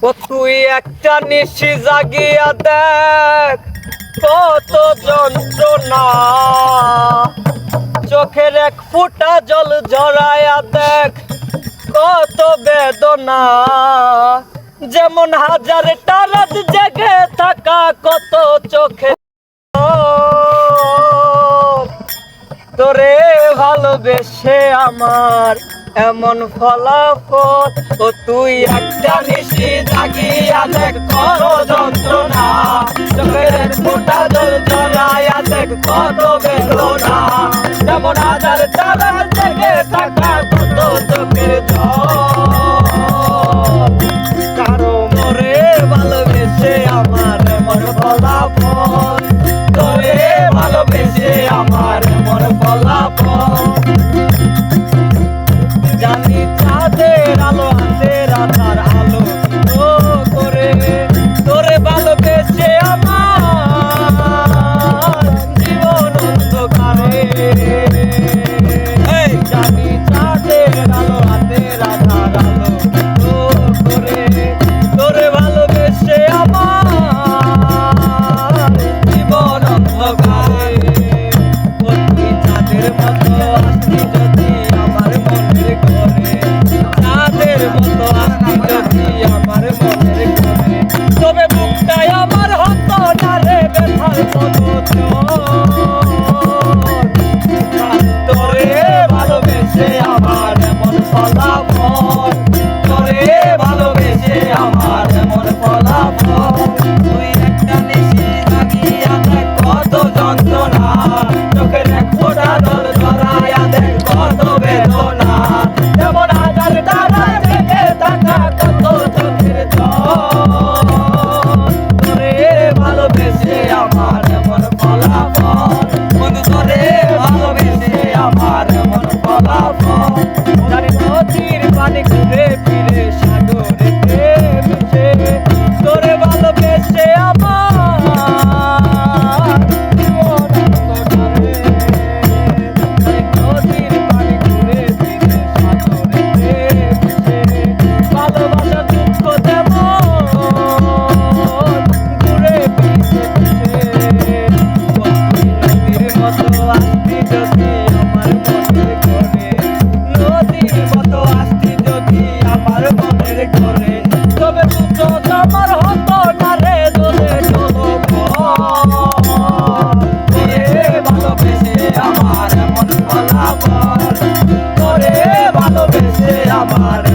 ও তুই একটা নিশি জাগিয়া দেখ, কত যন্ত্রণা। চোখের এক ফুটা জল জড়ায়া দেখ, কত বেদনা। যেমন হাজার রাত জেগে থাকা কত চোখে। তোরে ভালোবেসে আমার এমন ফলাফল, ও তুই একটা নিশি জাগিয়া দেখ কত যন্ত্রণা চোখের ফোঁটা জল জড়াইয়া দেখ কত বেদনা। যেমন হাজার Thank you. আমার